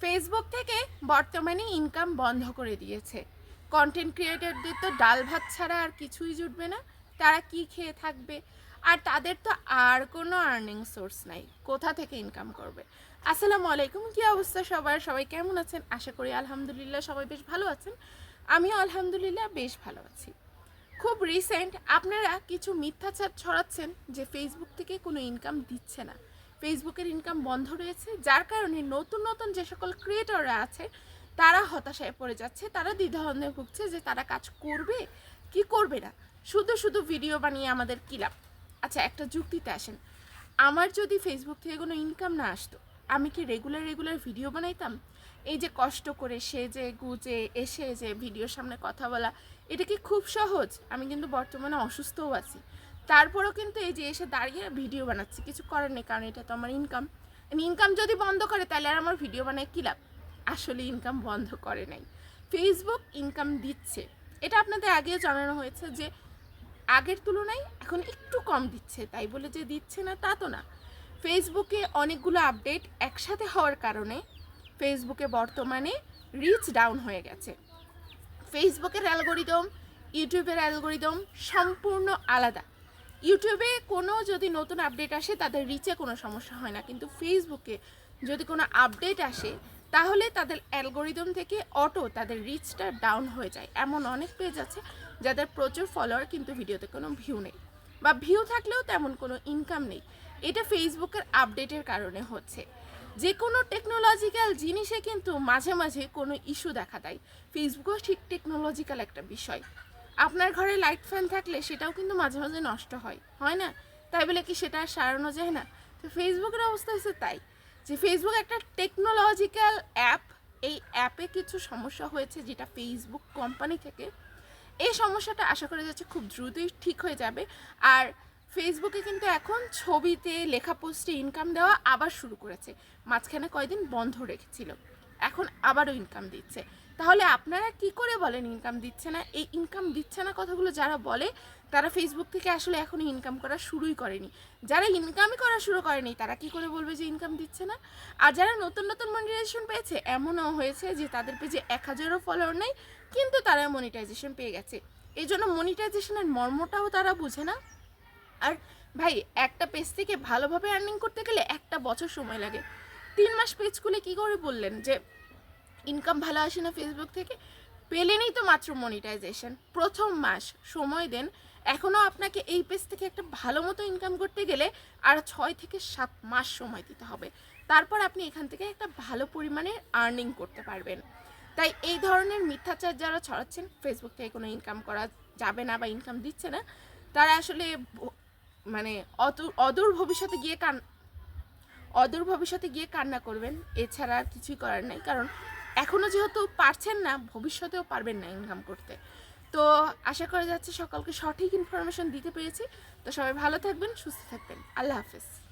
Facebook থেকে বর্তমানে income বন্ধ করে দিয়েছে। কন্টেন্ট ক্রিয়েটরদের তো ডাল ভাত ছাড়া আর কিছুই জুটবে না। তারা কি খেয়ে থাকবে? আর তাদের তো আর কোনো আর্নিং সোর্স নাই। কোথা থেকে ইনকাম করবে? আসসালামু আলাইকুম, কি অবস্থা সবার? সবাই কেমন আছেন? আশা করি আলহামদুলিল্লাহ সবাই বেশ ভালো আছেন। আমিও আলহামদুলিল্লাহ বেশ ভালো আছি। খুব রিসেন্ট আপনারা কিছু মিথ্যাচার ছড়াচ্ছেন যে ফেসবুক থেকে কোনো ইনকাম দিচ্ছে না। ফেসবুকের ইনকাম বন্ধ রয়েছে, যার কারণে নতুন নতুন যে সকল ক্রিয়েটররা আছে, তারা হতাশায় পড়ে যাচ্ছে, তারা দ্বিধাদ্বন্দ্বে ভুগছে যে তারা কাজ করবে, কি করবে না। শুধু শুধু ভিডিও বানিয়ে আমাদের কি লাভ? আচ্ছা একটা যুক্তিতে আসেন। আমার যদি ফেসবুক থেকে কোনো ইনকাম না আসতো, আমি কি রেগুলার রেগুলার ভিডিও বানাইতাম? এই যে কষ্ট করে সেজে গুজে এসে যে ভিডিওর সামনে কথা বলা, এটা কি খুব সহজ? আমি কিন্তু বর্তমানে অসুস্থও আছি। তারপরেও কিন্তু এই যে এসে দাঁড়িয়ে ভিডিও বানাচ্ছি, কিছু করার নেই, কারণ এটা তো আমার ইনকাম ইনকাম যদি বন্ধ করে, তাহলে আর আমার ভিডিও বানায় কী লাভ? আসলে ইনকাম বন্ধ করে নাই। ফেসবুক ইনকাম দিচ্ছে। এটা আপনাদের আগেও জানানো হয়েছে যে, আগের তুলনায় এখন একটু কম দিচ্ছে। তাই বলে যে দিচ্ছে না, তা তো না। ফেসবুকে অনেকগুলো আপডেট একসাথে হওয়ার কারণে ফেসবুকে বর্তমানে রিচ ডাউন হয়ে গেছে। ফেসবুকের অ্যালগোরিদম ইউটিউবের অ্যালগোরিদম সম্পূর্ণ আলাদা। ইউটিউবে কোনো যদি নতুন আপডেট আসে, তাদের রিচে কোনো সমস্যা হয় না। কিন্তু ফেসবুকে যদি কোনো আপডেট আসে, তাহলে তাদের অ্যালগোরিদম থেকে অটো তাদের রিচটা ডাউন হয়ে যায়। এমন অনেক পেজ আছে যাদের প্রচুর ফলোয়ার কিন্তু ভিডিওতে কোনো ভিউ নেই বা ভিউ থাকলেও তেমন কোনো ইনকাম নেই। এটা ফেসবুকের আপডেটের কারণে হচ্ছে। যে কোনো টেকনোলজিক্যাল জিনিসে কিন্তু মাঝে মাঝে কোনো ইস্যু দেখা দেয়। ফেসবুকও ঠিক টেকনোলজিক্যাল একটা বিষয়। আপনার ঘরে লাইট ফ্যান থাকলে সেটাও কিন্তু মাঝে মাঝে নষ্ট হয় হয় না? তাই বলে কি সেটা আর সারানো যায় না? তো ফেসবুকের অবস্থা হচ্ছে তাই, যে ফেসবুক একটা টেকনোলজিক্যাল অ্যাপ এই অ্যাপে কিছু সমস্যা হয়েছে যেটা ফেসবুক কোম্পানি থেকে, এই সমস্যাটা আশা করা যাচ্ছে খুব দ্রুতই ঠিক হয়ে যাবে। আর ফেসবুকে কিন্তু এখন ছবিতে লেখা পোস্টে ইনকাম দেওয়া আবার শুরু করেছে, মাঝখানে কয়দিন বন্ধ রেখেছিল। এখন আবারও ইনকাম দিচ্ছে। তাহলে আপনারা কি করে বলেন ইনকাম দিচ্ছে না? এই ইনকাম দিচ্ছে না কথাগুলো যারা বলে, তারা ফেসবুক থেকে আসলে এখনও ইনকাম করা শুরুই করেনি। যারা ইনকামই করা শুরু করেনি, তারা কি করে বলবে যে ইনকাম দিচ্ছে না? আর যারা নতুন নতুন মনিটাইজেশন পেয়েছে, এমনও হয়েছে যে তাদের পেজে এক হাজারও ফলোয়ার নেই, কিন্তু তারা মনিটাইজেশন পেয়ে গেছে। এই জন্য মনিটাইজেশনের মর্মটাও তারা বুঝে না। আর ভাই, একটা পেজ থেকে ভালোভাবে আর্নিং করতে গেলে একটা বছর সময় লাগে। তিন মাস পেজ খুলে কী করে বললেন? যে ইনকাম ভালো আসে না ফেসবুক থেকে? পেলেনই তো মাত্র মনিটাইজেশন প্রথম মাস সময় দেন। এখনও আপনাকে এই পেজ থেকে একটা ভালো মতো ইনকাম করতে গেলে আর ছয় থেকে সাত মাস সময় দিতে হবে। তারপর আপনি এখান থেকে একটা ভালো পরিমাণে আর্নিং করতে পারবেন। তাই এই ধরনের মিথ্যাচার যারা ছড়াচ্ছেন ফেসবুক থেকে কোনো ইনকাম করা যাবে না বা ইনকাম দিচ্ছে না, তারা আসলে মানে অদূর অদূর ভবিষ্যতে গিয়ে কান অদূর ভবিষ্যতে গিয়ে কান্না করবেন। এছাড়া আর কিছুই করার নাই। কারণ এখনও যেহেতু পারছেন না, ভবিষ্যতেও পারবেন না ইনকাম করতে। তো আশা করা যাচ্ছে সকলকে সঠিক ইনফরমেশন দিতে পেরেছি। তো সবাই ভালো থাকবেন, সুস্থ থাকবেন। আল্লাহ হাফেজ।